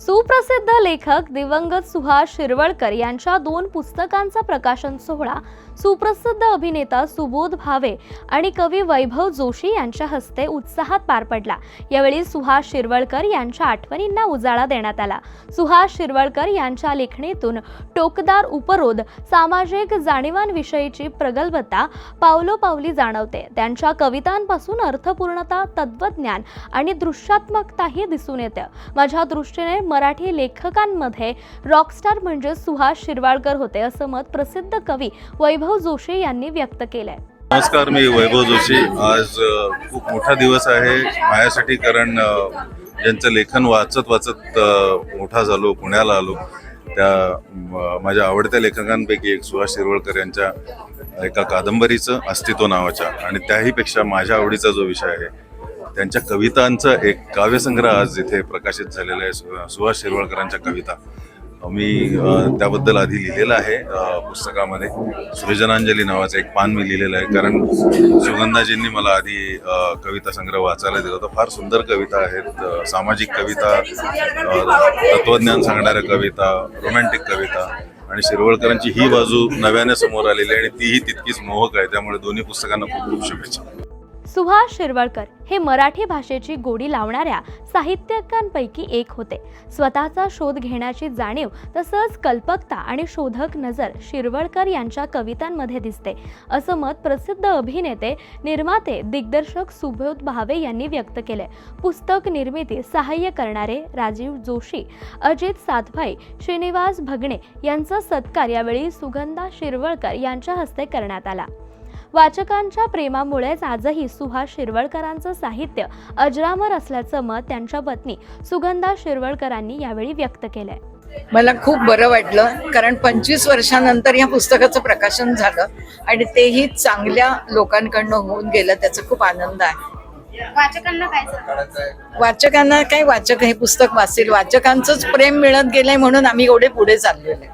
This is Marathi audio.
सुप्रसिद्ध लेखक दिवंगत सुहास शिरवळकर यांच्या दोन पुस्तकांचा प्रकाशन सोहळा सुप्रसिद्ध अभिनेता सुबोध भावे आणि कवी वैभव जोशी यांच्या हस्ते उत्साहात पार पडला. यावेळी सुहास शिरवळकर यांच्या आठवणींना उजाळा देण्यात आला. सुहास शिरवळकर यांच्या लेखणीतून टोकदार उपरोध सामाजिक जाणीवांविषयीची प्रगल्भता पावलोपावली जाणवते. त्यांच्या कवितांपासून अर्थपूर्णता तत्वज्ञान आणि दृश्यात्मकताही दिसून येते. माझ्या दृष्टीने मराठी लेखकांमध्ये रॉकस्टार म्हणजे सुहास शिरवाळकर होते असं मत प्रसिद्ध कवी वैभव जोशी यांनी व्यक्त केलंय. नमस्कार मी वैभव जोशी. आज खूप मोठा दिवस आहे. माझ्यासाठी कारण ज्यांचं लेखन वाचत वाचत मोठा झालो पुण्याला आलो त्या माझ्या आवडत्या लेखकांपैकी एक सुहास शिरवळकर यांच्या एका कादंबरीचं अस्तित्व नावाच्या आणि त्याहीपेक्षा माझ्या आवडीचा जो विषय आहे त्यांच्या कवितांचा एक काव्यसंग्रह आज इथे प्रकाशित झालेला आहे सु- सुहास शिरवळकरांच्या कविता. मी त्याबद्दल आधी लिहिलेलं आहे पुस्तकामध्ये. सृजनांजली नावाचं एक पान मी लिहिलेलं आहे कारण सुगंधाजींनी मला आधी कविता संग्रह वाचायला दिला होता. फार सुंदर कविता आहेत सामाजिक कविता तत्वज्ञान सांगणाऱ्या कविता रोमॅन्टिक कविता आणि शिरवळकरांची ही बाजू नव्याने समोर आलेली आहे आणि तीही तितकीच मोहक आहे त्यामुळे दोन्ही पुस्तकांना खूप खूप शुभेच्छा. सुभाष शिरवळकर हे मराठी भाषेची गोडी लावणाऱ्या साहित्यिकांपैकी एक होते. स्वतःचा शोध घेण्याची जाणीव तसंच कल्पकता आणि शोधक नजर शिरवळकर यांच्या कवितांमध्ये दिसते. असं मत प्रसिद्ध अभिनेते निर्माते दिग्दर्शक सुबोध भावे यांनी व्यक्त केले पुस्तक निर्मिती सहाय्य करणारे राजीव जोशी अजित सातभाई श्रीनिवास भगणे यांचा सत्कार यावेळी सुगंधा शिरवळकर यांच्या हस्ते करण्यात आला. वाचकांच्या प्रेमामुळेच आजही सुहास शिरवळकरांचं साहित्य अजरामर असल्याचं मत त्यांच्या पत्नी सुगंधा शिरवळकरांनी यावेळी व्यक्त केलंय. मला खूप बरं वाटलं कारण पंचवीस वर्षानंतर या पुस्तकाचं प्रकाशन झालं आणि तेही चांगल्या लोकांकडनं होऊन गेलं त्याचा खूप आनंद आहे. वाचकांना काय वाचकांना काय वाचक हे पुस्तक वाचतील वाचकांचंच प्रेम मिळत गेलंय म्हणून आम्ही एवढे पुढे चाललेलो आहे.